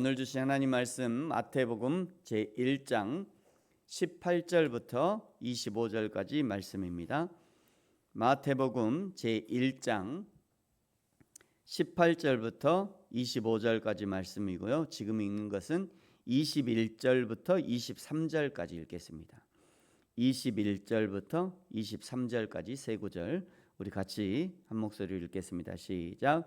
오늘 주신 하나님 말씀 마태복음 제 1장 18절부터 25절까지 말씀입니다. 마태복음 제 1장 18절부터 25절까지 말씀이고요. 지금 읽는 것은 21절부터 23절까지 읽겠습니다. 21절부터 23절까지 세 구절 우리 같이 한 목소리로 읽겠습니다. 시작.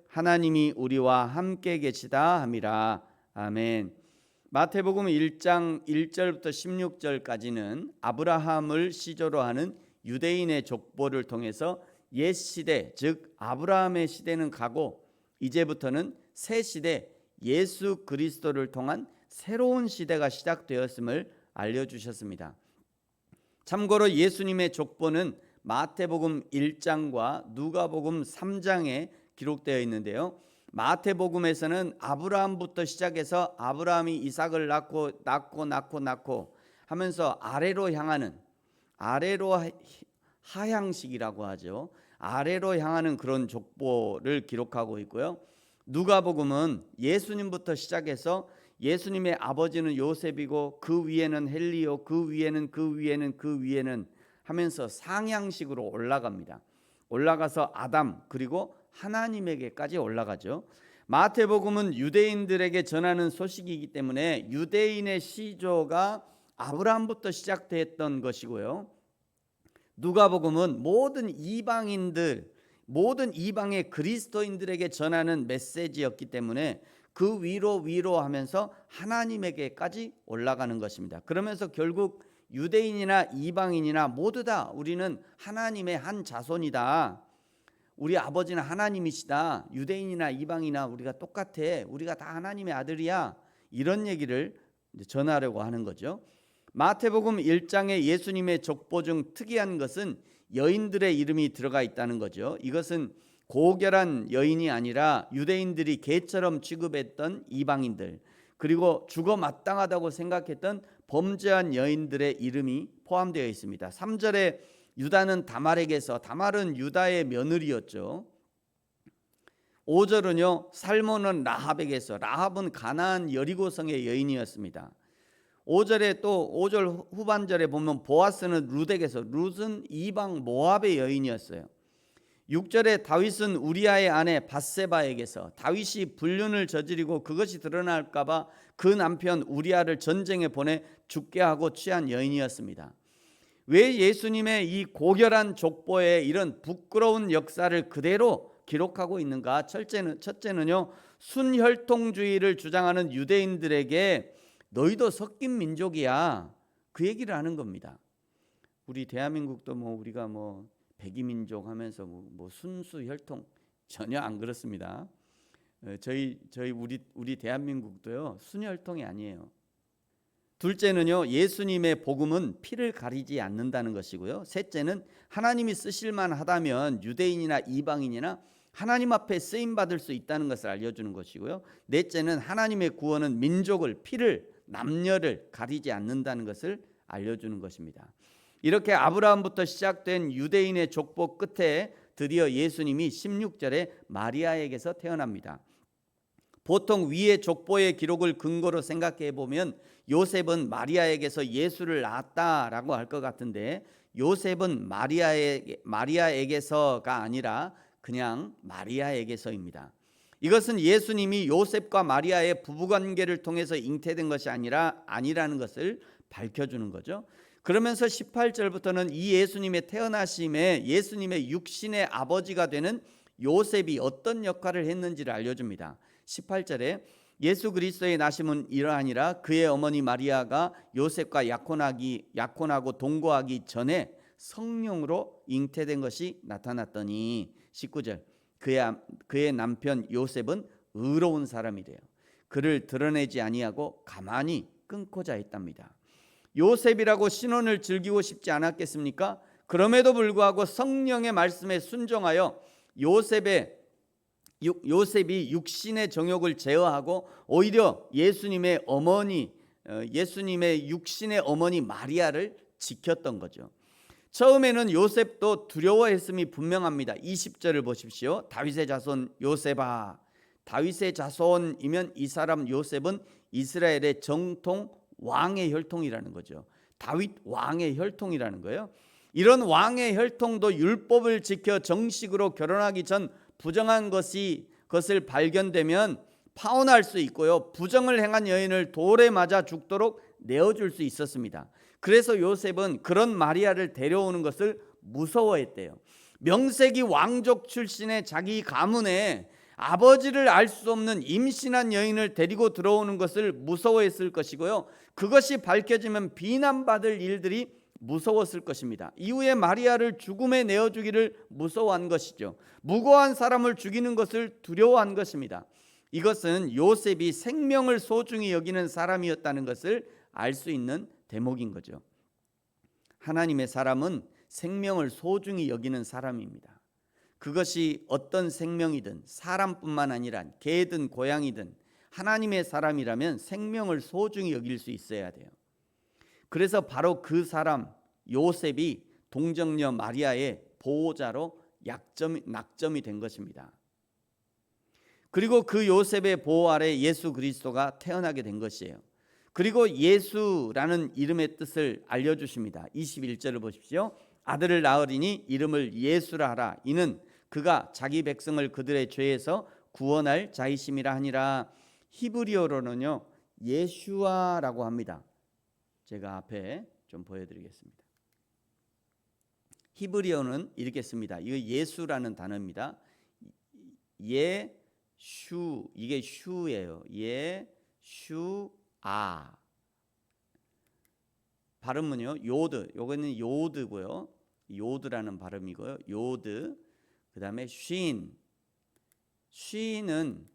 하나님이 우리와 함께 계시다 함이라 아멘. 마태복음 1장 1절부터 16절까지는 아브라함을 시조로 하는 유대인의 족보를 통해서 옛 시대 즉 아브라함의 시대는 가고 이제부터는 새 시대 예수 그리스도를 통한 새로운 시대가 시작되었음을 알려 주셨습니다. 참고로 예수님의 족보는 마태복음 1장과 누가복음 3장에 기록되어 있는데요. 마태복음에서는 아브라함부터 시작해서 아브라함이 이삭을 낳고 낳고 낳고 낳고 하면서 아래로 향하는 아래로 하향식이라고 하죠. 아래로 향하는 그런 족보를 기록하고 있고요. 누가복음은 예수님부터 시작해서 예수님의 아버지는 요셉이고 그 위에는 헬리오, 그 위에는 그 위에는 그 위에는 하면서 상향식으로 올라갑니다. 올라가서 아담 그리고 하나님에게까지 올라가죠. 마태복음은 유대인들에게 전하는 소식이기 때문에 유대인의 시조가 아브라함부터 시작됐던 것이고요. 누가복음은 모든 이방인들 모든 이방의 그리스도인들에게 전하는 메시지였기 때문에 그 위로 위로 하면서 하나님에게까지 올라가는 것입니다. 그러면서 결국 유대인이나 이방인이나 모두 다 우리는 하나님의 한 자손이다. 우리 아버지는 하나님이시다. 유대인이나 이방이나 우리가 똑같아. 우리가 다 하나님의 아들이야. 이런 얘기를 전하려고 하는 거죠. 마태복음 1장에 예수님의 족보 중 특이한 것은 여인들의 이름이 들어가 있다는 거죠. 이것은 고결한 여인이 아니라 유대인들이 개처럼 취급했던 이방인들 그리고 죽어 마땅하다고 생각했던 범죄한 여인들의 이름이 포함되어 있습니다. 3절에 유다는 다말에게서 다말은 유다의 며느리였죠. 5절은요. 살몬은 라합에게서 라합은 가나안 여리고성의 여인이었습니다. 5절에 또 5절 후반절에 보면 보아스는 룻에게서 룻은 이방 모압의 여인이었어요. 6절에 다윗은 우리아의 아내 바세바에게서 다윗이 불륜을 저지르고 그것이 드러날까 봐 그 남편 우리아를 전쟁에 보내 죽게 하고 취한 여인이었습니다. 왜 예수님의 이 고결한 족보에 이런 부끄러운 역사를 그대로 기록하고 있는가? 첫째는 첫째는요. 순혈통주의를 주장하는 유대인들에게 너희도 섞인 민족이야. 그 얘기를 하는 겁니다. 우리 대한민국도 뭐 우리가 뭐 백이민족 하면서 뭐, 뭐 순수 혈통 전혀 안 그렇습니다. 어, 저희 저희 우리 우리 대한민국도요 순혈통이 아니에요. 둘째는요 예수님의 복음은 피를 가리지 않는다는 것이고요. 셋째는 하나님이 쓰실만 하다면 유대인이나 이방인이나 하나님 앞에 쓰임 받을 수 있다는 것을 알려주는 것이고요. 넷째는 하나님의 구원은 민족을 피를 남녀를 가리지 않는다는 것을 알려주는 것입니다. 이렇게 아브라함부터 시작된 유대인의 족보 끝에 드디어 예수님이 16절에 마리아에게서 태어납니다. 보통 위의 족보의 기록을 근거로 생각해 보면 요셉은 마리아에게서 예수를 낳았다라고 할 것 같은데 요셉은 마리아에, 마리아에게서가 아니라 그냥 마리아에게서입니다. 이것은 예수님이 요셉과 마리아의 부부관계를 통해서 잉태된 것이 아니라 아니라는 것을 밝혀주는 거죠. 그러면서 18절부터는 이 예수님의 태어나심에 예수님의 육신의 아버지가 되는 요셉이 어떤 역할을 했는지를 알려줍니다. 18절에 예수 그리스도의 나심은 이러하니라 그의 어머니 마리아가 요셉과 약혼하기 약혼하고 동거하기 전에 성령으로 잉태된 것이 나타났더니 19절 그의 그의 남편 요셉은 의로운 사람이래요. 그를 드러내지 아니하고 가만히 끊고자 했답니다. 요셉이라고 신혼을 즐기고 싶지 않았겠습니까? 그럼에도 불구하고 성령의 말씀에 순종하여 요셉의 육- 요셉이 육신의 정욕을 제어하고 오히려 예수님의 어머니 어, 예수님의 육신의 어머니 마리아를 지켰던 거죠. 처음에는 요셉도 두려워했음이 분명합니다. 20절을 보십시오. 다윗의 자손 요셉아. 다윗의 자손이면 이 사람 요셉은 이스라엘의 정통 왕의 혈통이라는 거죠. 다윗 왕의 혈통이라는 거예요. 이런 왕의 혈통도 율법을 지켜 정식으로 결혼하기 전 부정한 것이 것을 발견되면 파혼할 수 있고요. 부정을 행한 여인을 돌에 맞아 죽도록 내어줄 수 있었습니다. 그래서 요셉은 그런 마리아를 데려오는 것을 무서워했대요. 명색이 왕족 출신의 자기 가문에 아버지를 알 수 없는 임신한 여인을 데리고 들어오는 것을 무서워했을 것이고요. 그것이 밝혀지면 비난받을 일들이 무서웠을 것입니다. 이후에 마리아를 죽음에 내어주기를 무서워한 것이죠. 무고한 사람을 죽이는 것을 두려워한 것입니다. 이것은 요셉이 생명을 소중히 여기는 사람이었다는 것을 알 수 있는 대목인 거죠. 하나님의 사람은 생명을 소중히 여기는 사람입니다. 그것이 어떤 생명이든 사람뿐만 아니라 개든 고양이든 하나님의 사람이라면 생명을 소중히 여길 수 있어야 돼요. 그래서 바로 그 사람 요셉이 동정녀 마리아의 보호자로 약점 낙점이 된 것입니다. 그리고 그 요셉의 보호 아래 예수 그리스도가 태어나게 된 것이에요. 그리고 예수라는 이름의 뜻을 알려 주십니다. 21절을 보십시오. 아들을 낳으리니 이름을 예수라 하라. 이는 그가 자기 백성을 그들의 죄에서 구원할 자이심이라 하니라. 히브리어로는요. 예슈아라고 합니다. 제가 앞에 좀 보여드리겠습니다. 히브리어는 이렇게 씁니다. 이거 예수라는 단어입니다. 예슈 이게 슈예요. 예슈아 발음은요 요드 요거는 요드고요. 요드라는 발음이고요. 요드 그 다음에 쉰 쉰은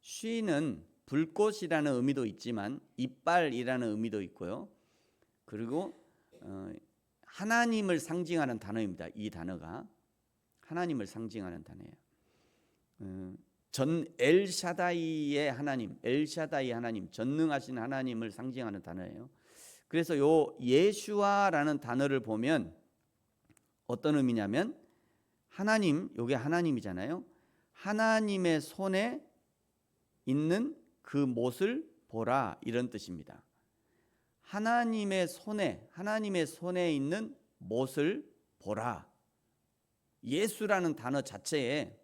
쉰은 불꽃이라는 의미도 있지만 이빨이라는 의미도 있고요. 그리고 어, 하나님을 상징하는 단어입니다. 이 단어가 하나님을 상징하는 단어예요. 어, 전 엘샤다이의 하나님, 엘샤다이 하나님, 전능하신 하나님을 상징하는 단어예요. 그래서 요 예슈아라는 단어를 보면 어떤 의미냐면 하나님, 요게 하나님이잖아요. 하나님의 손에 있는 그 못을 보라 이런 뜻입니다. 하나님의 손에 하나님의 손에 있는 못을 보라. 예수라는 단어 자체에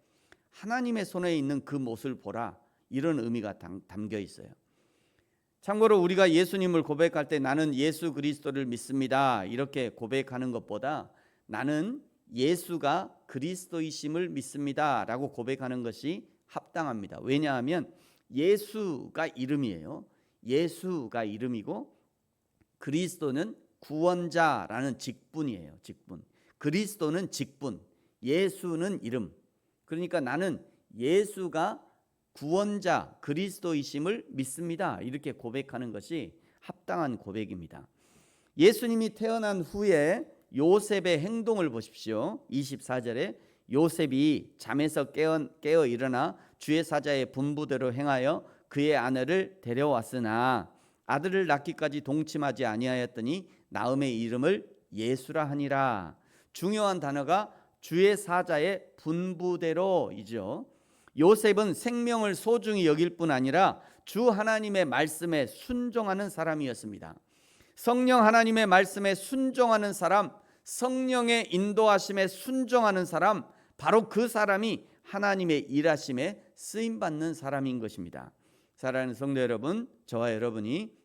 하나님의 손에 있는 그 못을 보라 이런 의미가 담겨 있어요. 참고로 우리가 예수님을 고백할 때 나는 예수 그리스도를 믿습니다. 이렇게 고백하는 것보다 나는 예수가 그리스도이심을 믿습니다라고 고백하는 것이 합당합니다. 왜냐하면 예수가 이름이에요. 예수가 이름이고 그리스도는 구원자라는 직분이에요. 직분. 그리스도는 직분. 예수는 이름. 그러니까 나는 예수가 구원자 그리스도이심을 믿습니다. 이렇게 고백하는 것이 합당한 고백입니다. 예수님이 태어난 후에 요셉의 행동을 보십시오. 24절에 요셉이 잠에서 깨어, 깨어 일어나 주의 사자의 분부대로 행하여 그의 아내를 데려왔으나 아들을 낳기까지 동침하지 아니하였더니 나음의 이름을 예수라 하니라. 중요한 단어가 주의 사자의 분부대로이죠. 요셉은 생명을 소중히 여길 뿐 아니라 주 하나님의 말씀에 순종하는 사람이었습니다. 성령 하나님의 말씀에 순종하는 사람, 성령의 인도하심에 순종하는 사람, 바로 그 사람이 하나님의 일하심에 쓰임 받는 사람인 것입니다. 사랑하는 성도 여러분, 저와 여러분이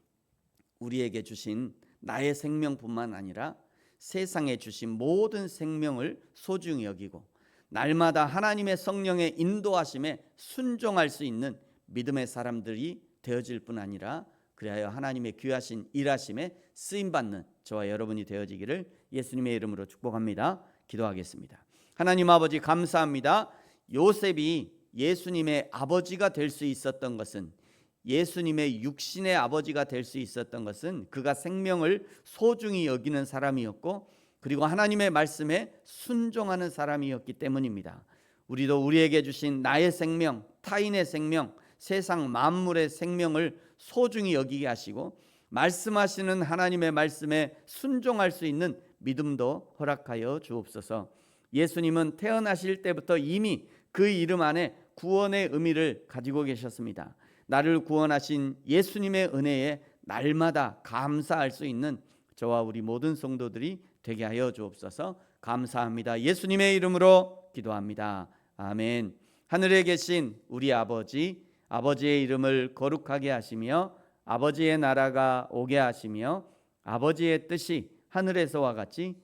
우리에게 주신 나의 생명뿐만 아니라 세상에 주신 모든 생명을 소중히 여기고 날마다 하나님의 성령의 인도하심에 순종할 수 있는 믿음의 사람들이 되어질 뿐 아니라 그리하여 하나님의 귀하신 일하심에 쓰임 받는 저와 여러분이 되어지기를 예수님의 이름으로 축복합니다. 기도하겠습니다. 하나님 아버지 감사합니다. 요셉이 예수님의 아버지가 될 수 있었던 것은 예수님의 육신의 아버지가 될 수 있었던 것은 그가 생명을 소중히 여기는 사람이었고 그리고 하나님의 말씀에 순종하는 사람이었기 때문입니다. 우리도 우리에게 주신 나의 생명, 타인의 생명, 세상 만물의 생명을 소중히 여기게 하시고 말씀하시는 하나님의 말씀에 순종할 수 있는 믿음도 허락하여 주옵소서. 예수님은 태어나실 때부터 이미 그 이름 안에 구원의 의미를 가지고 계셨습니다. 나를 구원하신 예수님의 은혜에 날마다 감사할 수 있는 저와 우리 모든 성도들이 되게 하여 주옵소서. 감사합니다. 예수님의 이름으로 기도합니다. 아멘. 하늘에 계신 우리 아버지, 아버지의 이름을 거룩하게 하시며 아버지의 나라가 오게 하시며 아버지의 뜻이 하늘에서와 같이